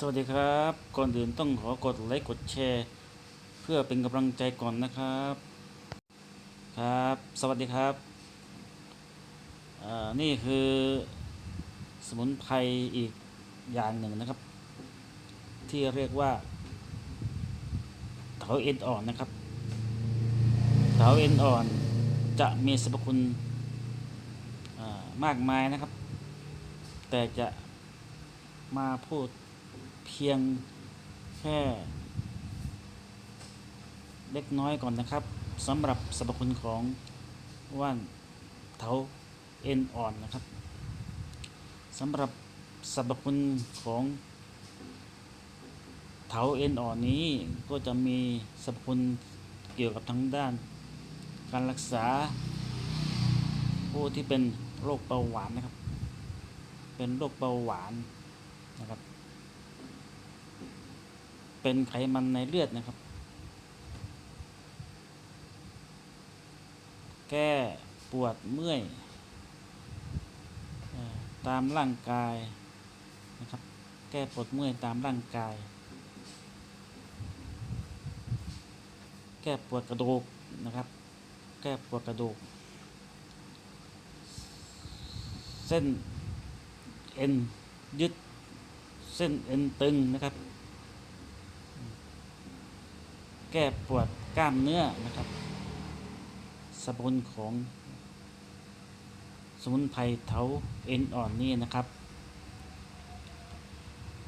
สวัสดีครับ ก่อนอื่นต้องขอกดไลค์กดแชร์ เพื่อเป็นกำลังใจก่อนนะครับ ครับ สวัสดีครับอ่านี่คือสมุนไพรอีกอย่างหนึ่งนะครับ ที่เรียกว่าเถาเอ็นอ่อนนะครับเถาเอ็นอ่อนจะมีสรรพคุณอ่ามากมายนะครับ แต่จะมาพูด เพียงแค่เล็กน้อยก่อนนะครับสำหรับสรรพคุณของว่านเถาเอ็นอ่อนนะครับสำหรับสรรพคุณของเถาเอ็นอ่อนนี้ก็จะมีสรรพคุณเกี่ยวกับทางด้าน การรักษา ผู้ที่เป็นโรคเบาหวานนะครับ เป็นโรคเบาหวานนะครับ เป็นไขมันในเลือดนะครับ แก้ปวดเมื่อยตามร่างกายนะครับ แก้ปวดเมื่อยตามร่างกาย แก้ปวดกระดูกนะครับ แก้ปวดกระดูก เส้นเอ็นยึดเส้นเอ็นตึงนะครับ แก้ปวดกล้ามเนื้อนะครับสรรพคุณของสมุนไพรเถาเอ็นอ่อนนี่นะครับ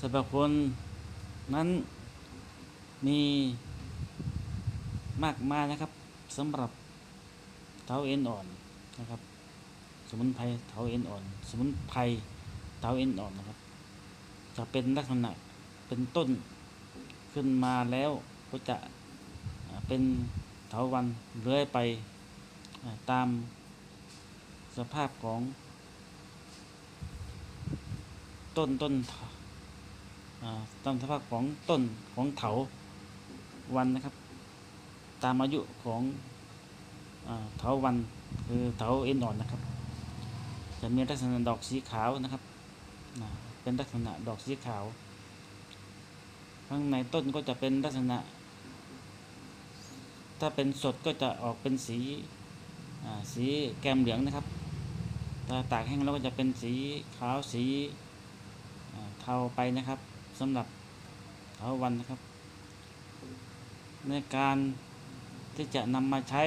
สรรพคุณนั้นมีมากมายนะครับสำหรับเถาเอ็นอ่อนนะครับ สมุนไพรเถาเอ็นอ่อน สมุนไพรเถาเอ็นอ่อนนะครับ จะเป็นลักษณะเป็นต้นขึ้นมาแล้วก็จะ เป็นเถาวันเลื้อยไปตามสภาพของ ต้นต้นตามสภาพของต้นของเถาวันนะครับ ตามอายุของเถาวันคือเถาเอ็นอ่อนนะครับ จะมีลักษณะดอกสีขาวนะครับเป็นลักษณะดอกสีขาว ข้างในต้นก็จะเป็นลักษณะ ถ้าเป็นสดก็จะออกเป็นสีสีแกมเหลืองนะครับ ถ้าตากแห้งแล้วก็จะเป็นสีขาวสีเทาไปนะครับสำหรับเถาวันนะครับ ในการที่จะนำมาใช้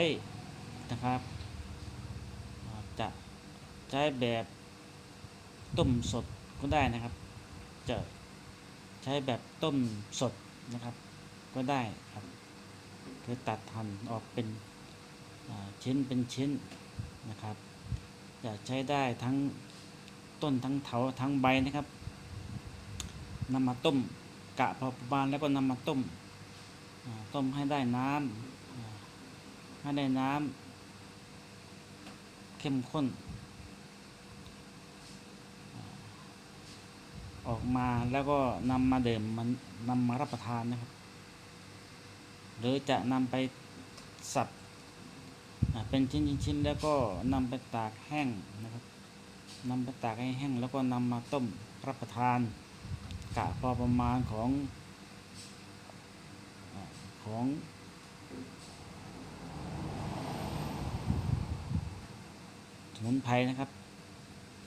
นะครับจะใช้แบบต้มสดก็ได้นะครับ จะใช้แบบต้มสดนะครับ ก็ได้ครับ คือตัดหั่นออกเป็นชิ้นเป็นชิ้นนะครับ จะใช้ได้ทั้งต้นทั้งเถาทั้งใบนะครับนำมาต้มกะพอประมาณแล้วก็นำมาต้มต้มให้ได้น้ำอ่าให้ได้น้ำเข้มข้น ออกมาแล้วก็นำมาเดื่มมันนำมารับประทานนะครับ หรือจะนำไปสับเป็นชิ้นๆแล้วก็นำไปตากแห้งนะครับนำไปตากให้แห้งแล้วก็นำมาต้มรับประทานกะพอประมาณของอของสมุนไพรนะครับ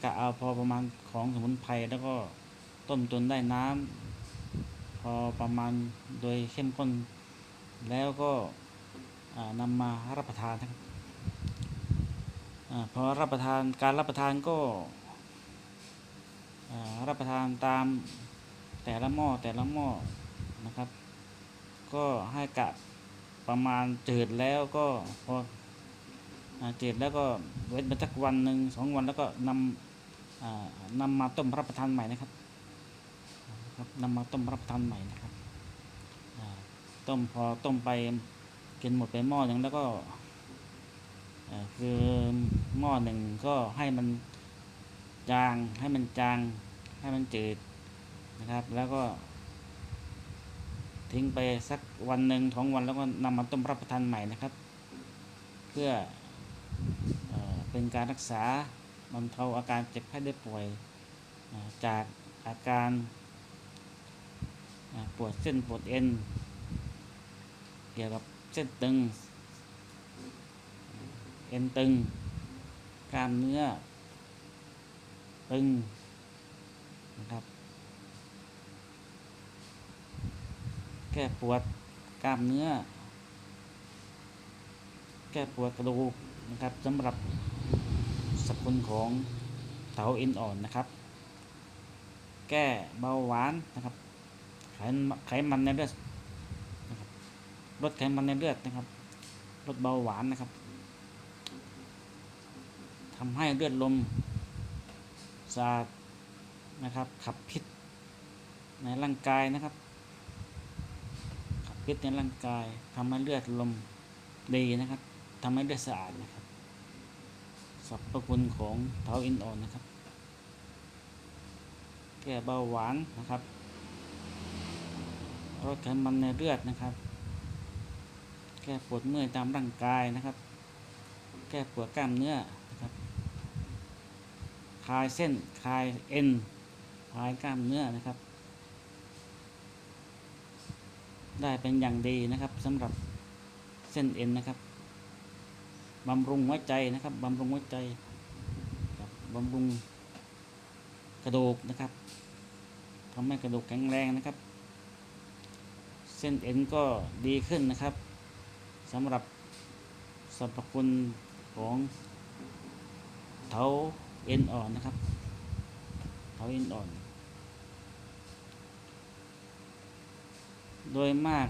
กะเอาพอประมาณของสมุนไพรแล้วก็ต้มจนได้น้ำพอประมาณโดยเข้มข้น แล้วก็อ่านำมารับประทานนะครับอพอรับประทานการรับประทานก็รับประทานตามแต่ละหม้อแต่ละหม้อนะครับ ก็ให้กะประมาณเจืดแล้วก็พออ่าจืดแล้วก็เว้นไปสักวันหนึ่งสองวันแล้วก็นำนำมาต้มรับประทานใหม่นะครับนำมาต้มรับประทานใหม่นะครับ ต้มพอต้มไปกินหมดไปหม้อหนึ่งแล้วก็คือหม้อหนึ่งก็ให้มันจางให้มันจางให้มันจืดนะครับ แล้วก็ ทิ้งไปสักวันหนึ่งท้องวันแล้วก็นำมาต้มรับประทานใหม่นะครับ เพื่อเอเป็นการรักษาบรรเทาอาการเจ็บไข้ได้ป่วยจากอาการปวดเส้นปวดเอ็น กี่ยวกับเส้นตึง เอ็นตึง กล้ามเนื้อ ตึง นะครับ แก้ปวดกล้ามเนื้อ แก้ปวดกระดูกนะครับสำหรับสรรพคุณของเถาเอ็นอ่อนนะครับ แก้เบาหวานนะครับ ไขมันในเลือด ลดไขมันในเลือดนะครับ ลดเบาหวานนะครับทำให้เลือดลมสะอาดนะครับ ขับพิษในร่างกายนะครับ ขับพิษในร่างกายทำให้เลือดลมดีนะครับทำให้เลือดสะอาดนะครับสรรพคุณของเท้าอินอ่อนนะครับ แก้เบาหวานนะครับลดไขมันในเลือดนะครับ แก้ปวดเมื่อยตามร่างกายนะครับ แก้ปวดกล้ามเนื้อนะครับคลายเส้นคลายเอ็นคลายกล้ามเนื้อนะครับ ได้เป็นอย่างดีนะครับสำหรับเส้นเอ็นนะครับบำรุงหัวใจนะครับบำรุงหัวใจครับบำรุงกระดูกนะครับทำให้กระดูกแข็งแรงนะครับ เส้นเอ็นก็ดีขึ้นนะครับ สำหรับสรรพคุณของเถาเอ็นอ่อนนะครับเถาเอ็นอ่อน โดยมาก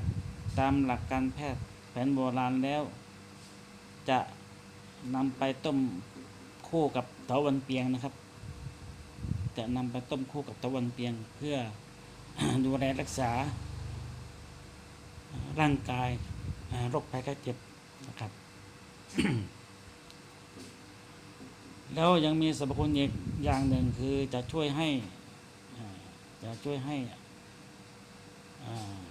ตามหลักการแพทย์แผนโบราณแล้ว จะนำไปต้มคู่กับเถาวันเปียงนะครับ จะนำไปต้มคู่กับเถาวันเปียงเพื่อดูแลรักษาร่างกาย โรคภัยไข้เจ็บนะครับ แล้วยังมีสรรพคุณอีกอย่างหนึ่งคือจะช่วยให้จะช่วยให้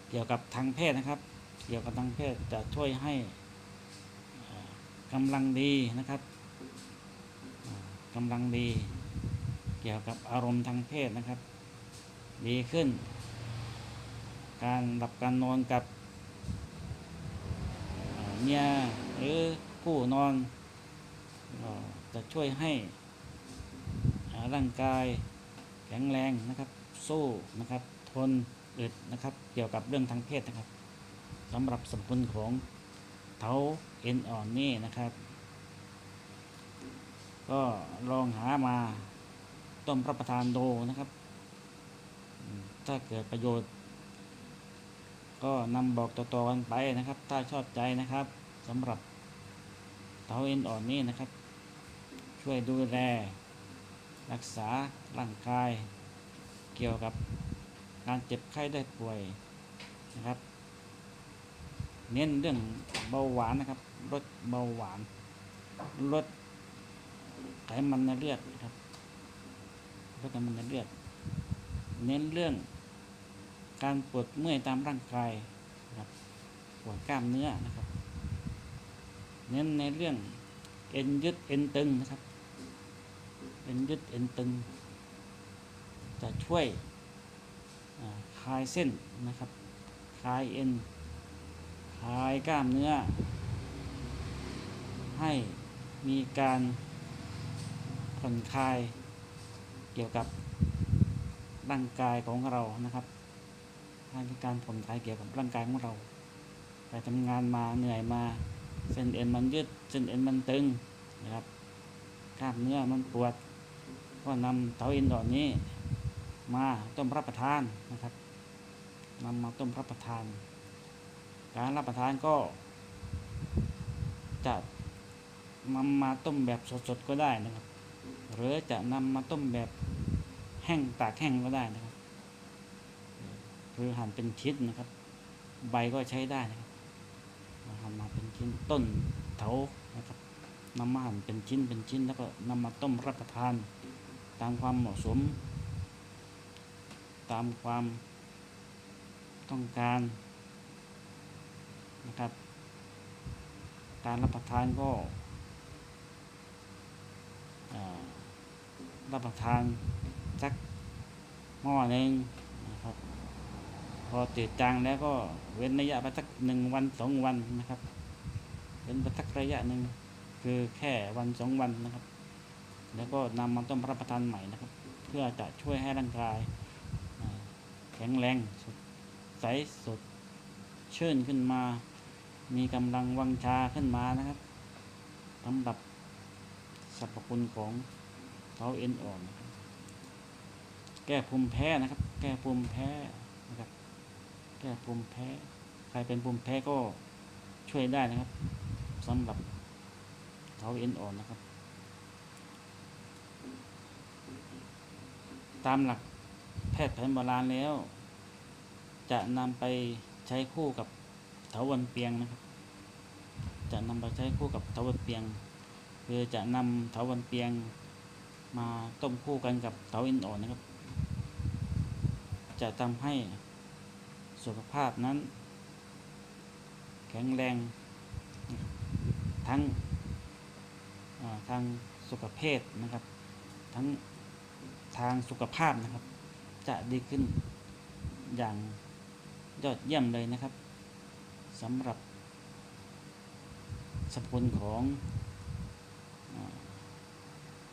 เกี่ยวกับทางเพศนะครับ เกี่ยวกับทางเพศจะช่วยให้กำลังดีนะครับกำลังดี เกี่ยวกับอารมณ์ทางเพศนะครับ ดีขึ้น การหลับการนอนกับ เมียหรือผู้นอนจะช่วยให้ร่างกายแข็งแรงนะครับสู้นะครับ ทนอึดนะครับ เกี่ยวกับเรื่องทางเพศนะครับสำหรับสมคุณของเท้าเอ็นอ่อนนี่นะครับ ก็ลองหามาต้มรับประทานดูนะครับ ถ้าเกิดประโยชน์ ก็นำบอกต่อๆกันไปนะครับ ถ้าชอบใจนะครับสำหรับเท้าเอ็นอ่อนนี่นะครับ ช่วยดูแล รักษาร่างกาย เกี่ยวกับการเจ็บไข้ได้ป่วยนะครับ เน้นเรื่องเบาหวานนะครับลดเบาหวานลดไขมันในเลือดนะครับลดไขมันในเลือด เน้นเรื่อง การปวดเมื่อยตามร่างกายนะครับปวดกล้ามเนื้อนะครับ เน้นในเรื่องเอ็นยึดเอ็นตึงนะครับเอ็นยึดเอ็นตึง จะช่วยคลายเส้นนะครับคลายเอ็นคลายกล้ามเนื้อ ให้มีการผ่อนคลายเกี่ยวกับร่างกายของเรานะครับ มีการผ่อนคลายเกี่ยวกับร่างกายของเรา ไปทำงานมาเหนื่อยมา เส้นเอ็นมันยืดเส้นเอ็นมันตึงนะครับกล้ามเนื้อมันปวด ก็นำเถาอินดอกนี้ มาต้มรับประทานนะครับนำมาต้มรับประทาน การรับประทานก็จะนำมาต้มแบบสดๆก็ได้นะครับ หรือจะนำมาต้มแบบแห้งตากแห้งก็ได้นะครับ คือหั่นเป็นชิ้นนะครับ ใบก็ใช้ได้นะครับหั่นมาเป็นชิ้นต้นเถานะครับนำมาหั่นเป็นชิ้นเป็นชิ้น แล้วก็นำมาต้มรับประทาน ตามความเหมาะสม ตามความต้องการนะครับ การรับประทานก็รับประทานสักหม้อหนึ่งนะครับ พอจืดจางแล้วก็เว้นระยะไปสักหนึ่งวันสองวันนะครับเว้นไปสักระยะหนึ่งคือแค่วันสองวันนะครับ แล้วก็นำมาต้มรับประทานใหม่นะครับ เพื่อจะช่วยให้ร่างกายแข็งแรงสดใสสดเชื่นขึ้นมา มีกำลังวังชาขึ้นมานะครับสำหรับสรรพคุณของเท้าเอ็นอ่อน แก้ภูมิแพ้นะครับ แก้ภูมิแพ้นะครับ แก้ภูมิแพ้ ใครเป็นภูมิแพ้ก็ช่วยได้นะครับสำหรับเท้าเอ็นอ่อนนะครับ ตามหลักแพทย์แผนโบราณแล้ว จะนำไปใช้คู่กับเถาวันเปียงนะครับ จะนำไปใช้คู่กับเถาวันเปียงคือจะนำเถาวันเปียงมาต้มคู่กันกับเถาอินอ่อนนะครับ จะทำให้ สุขภาพนั้น แข็งแรงทั้งทางสุขภาพนะครับ ทั้งทางสุขภาพนะครับ จะดีขึ้นอย่างยอดเยี่ยมเลยนะครับสำหรับสรรพคุณของอ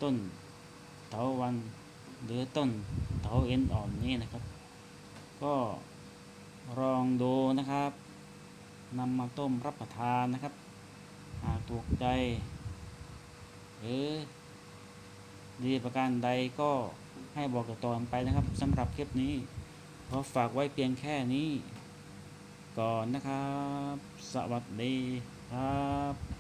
ต้นเถาวันหรือต้นเถาเอ็นอ่อนนี้นะครับ ก็ ลองดูนะครับนำมาต้มรับประทานนะครับ หากถูกใจ หรือดีประการใดก็ให้บอกต่อตอนไปนะครับสำหรับคลิปนี้ขอฝากไว้เพียงแค่นี้ ก่อนนะครับ สวัสดีครับ